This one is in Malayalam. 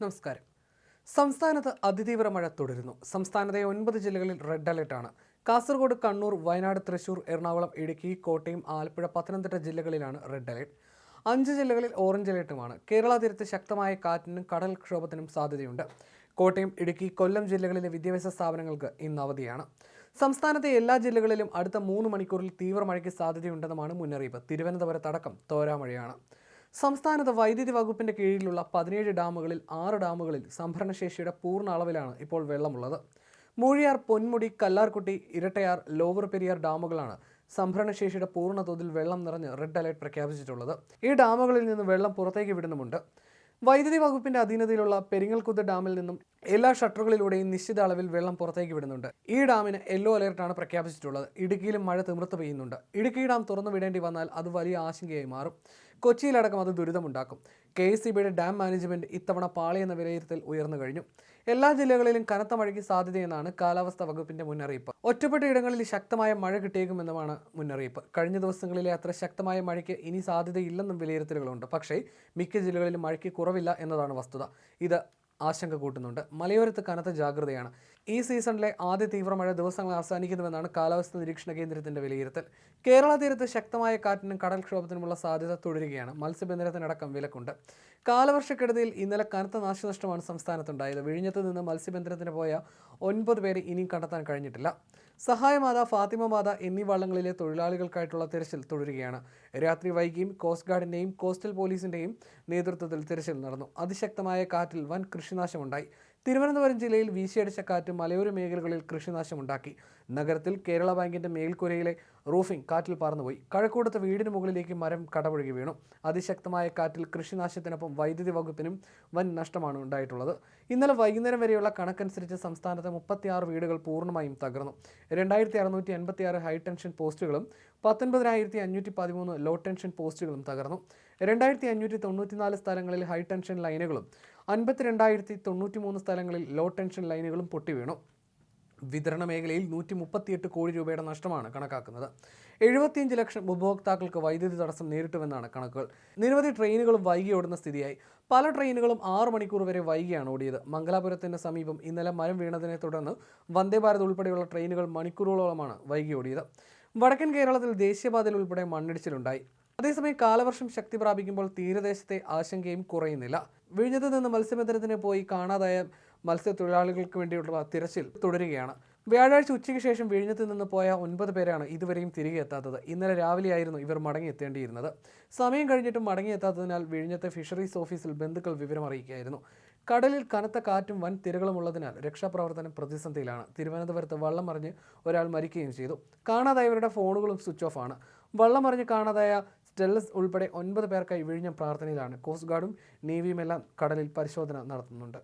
നമസ്കാരം. സംസ്ഥാനത്ത് അതിതീവ്ര മഴ തുടരുന്നു. സംസ്ഥാനത്തെ ഒൻപത് ജില്ലകളിൽ റെഡ് അലർട്ടാണ്. കാസർഗോഡ് കണ്ണൂർ വയനാട് തൃശൂർ എറണാകുളം ഇടുക്കി കോട്ടയം ആലപ്പുഴ പത്തനംതിട്ട ജില്ലകളിലാണ് റെഡ് അലർട്ട്. അഞ്ച് ജില്ലകളിൽ ഓറഞ്ച് അലർട്ടുമാണ്. കേരള തീരത്ത് ശക്തമായ കാറ്റിനും കടൽക്ഷോഭത്തിനും സാധ്യതയുണ്ട്. കോട്ടയം ഇടുക്കി കൊല്ലം ജില്ലകളിലെ വിദ്യാഭ്യാസ സ്ഥാപനങ്ങൾക്ക് ഇന്ന് അവധിയാണ്. സംസ്ഥാനത്തെ എല്ലാ ജില്ലകളിലും അടുത്ത മൂന്ന് മണിക്കൂറിൽ തീവ്ര മഴയ്ക്ക് സാധ്യതയുണ്ടെന്നുമാണ് മുന്നറിയിപ്പ്. തിരുവനന്തപുരത്തടക്കം തോരാമഴയാണ്. സംസ്ഥാനത്ത് വൈദ്യുതി വകുപ്പിന്റെ കീഴിലുള്ള പതിനേഴ് ഡാമുകളിൽ ആറ് ഡാമുകളിൽ സംഭരണശേഷിയുടെ പൂർണ അളവിലാണ് ഇപ്പോൾ വെള്ളമുള്ളത്. മൂഴിയാർ പൊന്മുടി കല്ലാർകുട്ടി ഇരട്ടയാർ ലോവർ പെരിയാർ ഡാമുകളാണ് സംഭരണശേഷിയുടെ പൂർണ തോതിൽ വെള്ളം നിറഞ്ഞ് റെഡ് അലേർട്ട് പ്രഖ്യാപിച്ചിട്ടുള്ളത്. ഈ ഡാമുകളിൽ നിന്ന് വെള്ളം പുറത്തേക്ക് വിടുന്നുമുണ്ട്. വൈദ്യുതി വകുപ്പിന്റെ അധീനതയിലുള്ള പെരിങ്ങൽകുത്ത് ഡാമിൽ നിന്നും എല്ലാ ഷട്ടറുകളിലൂടെയും നിശ്ചിത അളവിൽ വെള്ളം പുറത്തേക്ക് വിടുന്നുണ്ട്. ഈ ഡാമിന് യെല്ലോ അലേർട്ടാണ് പ്രഖ്യാപിച്ചിട്ടുള്ളത്. ഇടുക്കിയിലും മഴ തിമിർത്ത് പെയ്യുന്നുണ്ട്. ഇടുക്കി ഡാം തുറന്നു വിടേണ്ടി വന്നാൽ അത് വലിയ ആശങ്കയായി മാറും. കൊച്ചിയിലടക്കം അത് ദുരിതമുണ്ടാക്കും. കെ എസ് സി ബിയുടെ ഡാം മാനേജ്മെന്റ് ഇത്തവണ പാളി എന്ന വിലയിരുത്തൽ ഉയർന്നു കഴിഞ്ഞു. എല്ലാ ജില്ലകളിലും കനത്ത മഴയ്ക്ക് സാധ്യതയെന്നാണ് കാലാവസ്ഥാ വകുപ്പിന്റെ മുന്നറിയിപ്പ്. ഒറ്റപ്പെട്ട ഇടങ്ങളിൽ ശക്തമായ മഴ കിട്ടിയേക്കുമെന്നുമാണ് മുന്നറിയിപ്പ്. കഴിഞ്ഞ ദിവസങ്ങളിലെ അത്ര ശക്തമായ മഴയ്ക്ക് ഇനി സാധ്യതയില്ലെന്നും വിലയിരുത്തലുകളുണ്ട്. പക്ഷേ മിക്ക ജില്ലകളിലും മഴയ്ക്ക് കുറവില്ല എന്നതാണ് വസ്തുത. ഇത് ആശങ്ക കൂട്ടുന്നുണ്ട്. മലയോരത്ത് കനത്ത ജാഗ്രതയാണ്. ഈ സീസണിലെ ആദ്യ തീവ്രമഴ ദിവസങ്ങൾ അവസാനിക്കുന്നുവെന്നാണ് കാലാവസ്ഥാ നിരീക്ഷണ കേന്ദ്രത്തിന്റെ വിലയിരുത്തൽ. കേരള തീരത്ത് ശക്തമായ കാറ്റിനും കടൽക്ഷോഭത്തിനുമുള്ള സാധ്യത തുടരുകയാണ്. മത്സ്യബന്ധനത്തിനടക്കം വിലക്കുണ്ട്. കാലവർഷക്കെടുതിയിൽ ഇന്നലെ കനത്ത നാശനഷ്ടമാണ് സംസ്ഥാനത്തുണ്ടായത്. വിഴിഞ്ഞത്ത് നിന്ന് മത്സ്യബന്ധനത്തിന് പോയ ഒൻപത് പേരെ ഇനിയും കണ്ടെത്താൻ കഴിഞ്ഞിട്ടില്ല. സഹായമാത ഫാത്തിമ മാത എന്നീ വള്ളങ്ങളിലെ തൊഴിലാളികൾക്കായിട്ടുള്ള തിരച്ചിൽ തുടരുകയാണ്. രാത്രി വൈകിയും കോസ്റ്റ് ഗാർഡിന്റെയും കോസ്റ്റൽ പോലീസിന്റെയും നേതൃത്വത്തിൽ തിരച്ചിൽ നടന്നു. അതിശക്തമായ കാറ്റിൽ വൻ കൃഷിനാശമുണ്ടായി. തിരുവനന്തപുരം ജില്ലയിൽ വീശിയടിച്ച കാറ്റ് മലയോര മേഖലകളിൽ കൃഷിനാശമുണ്ടാക്കി. നഗരത്തിൽ കേരള ബാങ്കിന്റെ മേൽക്കൂരയിലെ റൂഫിംഗ് കാറ്റിൽ പറന്നുപോയി കഴക്കൂടത്ത് വീടിന് മുകളിലേക്ക് മരം കടപുഴകി വീണു. അതിശക്തമായ കാറ്റിൽ കൃഷിനാശത്തിനൊപ്പം വൈദ്യുതി വകുപ്പിനും വൻ നഷ്ടമാണ് ഉണ്ടായിട്ടുള്ളത്. ഇന്നലെ വൈകുന്നേരം വരെയുള്ള കണക്കനുസരിച്ച് സംസ്ഥാനത്തെ മുപ്പത്തിയാറ് വീടുകൾ പൂർണമായും തകർന്നു. രണ്ടായിരത്തി അറുന്നൂറ്റി എൺപത്തി ആറ് ഹൈ ടെൻഷൻ പോസ്റ്റുകളും പത്തൊൻപതിനായിരത്തി അഞ്ഞൂറ്റി പതിമൂന്ന് ലോ ടെൻഷൻ പോസ്റ്റുകളും തകർന്നു. രണ്ടായിരത്തി അഞ്ഞൂറ്റി തൊണ്ണൂറ്റിനാല് സ്ഥലങ്ങളിൽ ഹൈ ടെൻഷൻ ലൈനുകളും അൻപത്തിരണ്ടായിരത്തി തൊണ്ണൂറ്റി മൂന്ന് സ്ഥലങ്ങളിൽ ലോ ടെൻഷൻ ലൈനുകളും പൊട്ടിവീണു. വിതരണ മേഖലയിൽ നൂറ്റി മുപ്പത്തിയെട്ട് കോടി രൂപയുടെ നഷ്ടമാണ് കണക്കാക്കുന്നത്. എഴുപത്തിയഞ്ച് ലക്ഷം ഉപഭോക്താക്കൾക്ക് വൈദ്യുതി തടസ്സം നേരിട്ടുവെന്നാണ് കണക്കുകൾ. നിരവധി ട്രെയിനുകളും വൈകി ഓടുന്ന സ്ഥിതിയായി. പല ട്രെയിനുകളും ആറ് മണിക്കൂർ വരെ വൈകിയാണ് ഓടിയത്. മംഗലാപുരത്തിന് സമീപം ഇന്നലെ മരം വീണതിനെ തുടർന്ന് വന്ദേ ഭാരത് ഉൾപ്പെടെയുള്ള ട്രെയിനുകൾ മണിക്കൂറുകളോളമാണ് വൈകി ഓടിയത്. വടക്കൻ കേരളത്തിൽ ദേശീയപാതയിൽ ഉൾപ്പെടെ മണ്ണിടിച്ചിലുണ്ടായി. അതേസമയം കാലവർഷം ശക്തി പ്രാപിക്കുമ്പോൾ തീരദേശത്തെ ആശങ്കയും കുറയുന്നില്ല. വിഴിഞ്ഞത്ത് നിന്ന് മത്സ്യബന്ധനത്തിന് പോയി കാണാതായ മത്സ്യത്തൊഴിലാളികൾക്ക് വേണ്ടിയുള്ള തിരച്ചിൽ തുടരുകയാണ്. വ്യാഴാഴ്ച ഉച്ചയ്ക്ക് ശേഷം വിഴിഞ്ഞത്ത് നിന്ന് പോയ ഒൻപത് പേരാണ് ഇതുവരെയും തിരികെ എത്താത്തത്. ഇന്നലെ രാവിലെയായിരുന്നു ഇവർ മടങ്ങിയെത്തേണ്ടിയിരുന്നത്. സമയം കഴിഞ്ഞിട്ടും മടങ്ങിയെത്താത്തതിനാൽ വിഴിഞ്ഞത്തെ ഫിഷറീസ് ഓഫീസിൽ ബന്ധുക്കൾ വിവരം അറിയിക്കുകയായിരുന്നു. കടലിൽ കനത്ത കാറ്റും വൻ തിരകളുമുള്ളതിനാൽ രക്ഷാപ്രവർത്തനം പ്രതിസന്ധിയിലാണ്. തിരുവനന്തപുരത്ത് വള്ളം മറിഞ്ഞ് ഒരാൾ മരിക്കുകയും ചെയ്തു. കാണാതായവരുടെ ഫോണുകളും സ്വിച്ച് ഓഫ് ആണ് വള്ളം മറിഞ്ഞ് കാണാതായ സ്റ്റെല്ലസ് ഉൾപ്പെടെ ഒൻപത് പേർക്കായി വിഴിഞ്ഞം പ്രാർത്ഥനയിലാണ്. കോസ്റ്റ് ഗാർഡും നേവിയുമെല്ലാം കടലിൽ പരിശോധന നടത്തുന്നുണ്ട്.